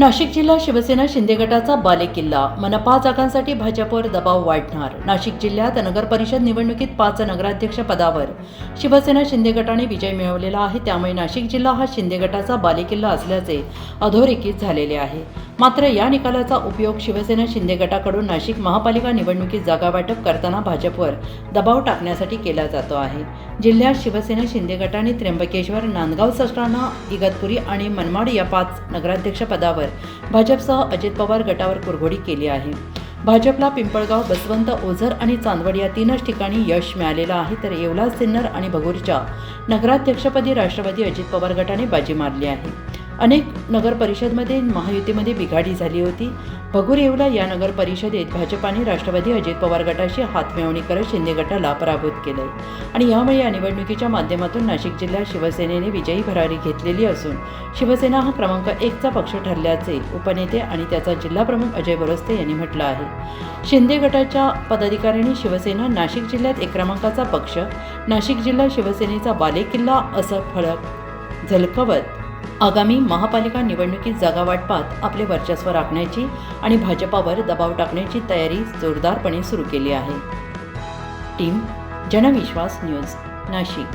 नाशिक जिल्हा शिवसेना शिंदे गटाचा बालेकिल्ला मनपा जागांसाठी भाजपवर दबाव वाढणार. नाशिक जिल्ह्यात नगर परिषद निवडणुकीत पाच नगराध्यक्ष पदावर. शिवसेना शिंदे गटाने विजय मिळवलेला आहे त्यामुळे नाशिक जिल्हा हा शिंदे गटाचा बालेकिल्ला असल्याचे अधोरेखित झालेले आहे. मात्र या निकालाचा उपयोग शिवसेना शिंदे गटाकडून नाशिक महापालिका निवडणुकीत जागा वाटप करताना भाजपवर दबाव टाकण्यासाठी केला जातो आहे. जिल्ह्यात शिवसेना शिंदे गटाने त्र्यंबकेश्वर नांदगाव सटाणा इगतपुरी आणि मनमाड या पाच नगराध्यक्ष पदावर भाजपसह अजित पवार गटावर कुरघोडी केली आहे. भाजपला पिंपळगाव बसवंत ओझर आणि चांदवड या तीनच ठिकाणी यश मिळालेलं आहे तर येवला सिन्नर आणि भगूरच्या नगराध्यक्षपदी राष्ट्रवादी अजित पवार गटाने बाजी मारली आहे. अनेक नगरपरिषदमध्ये महायुतीमध्ये बिघाडी झाली होती. भगूर येवला या नगर परिषदेत भाजपाने राष्ट्रवादी अजित पवार गटाशी हातमिळवणी करत शिंदे गटाला पराभूत केलंय. आणि यामुळे या निवडणुकीच्या माध्यमातून नाशिक जिल्ह्यात शिवसेनेने विजयी भरारी घेतलेली असून शिवसेना हा क्रमांक एकचा पक्ष ठरल्याचे उपनेते आणि त्याचा जिल्हाप्रमुख अजय बरोस्ते यांनी म्हटलं आहे. शिंदे गटाच्या पदाधिकाऱ्यांनी शिवसेना नाशिक जिल्ह्यात एक क्रमांकाचा पक्ष नाशिक जिल्हा शिवसेनेचा बालेकिल्ला असं फळक झलकवत आगामी महापालिका निवडणुकीत जागा वाटपात आपले वर्चस्व राखण्याची आणि भाजपावर दबाव टाकण्याची तयारी जोरदारपणे सुरू केली आहे. Team Janvishwas news Nashik.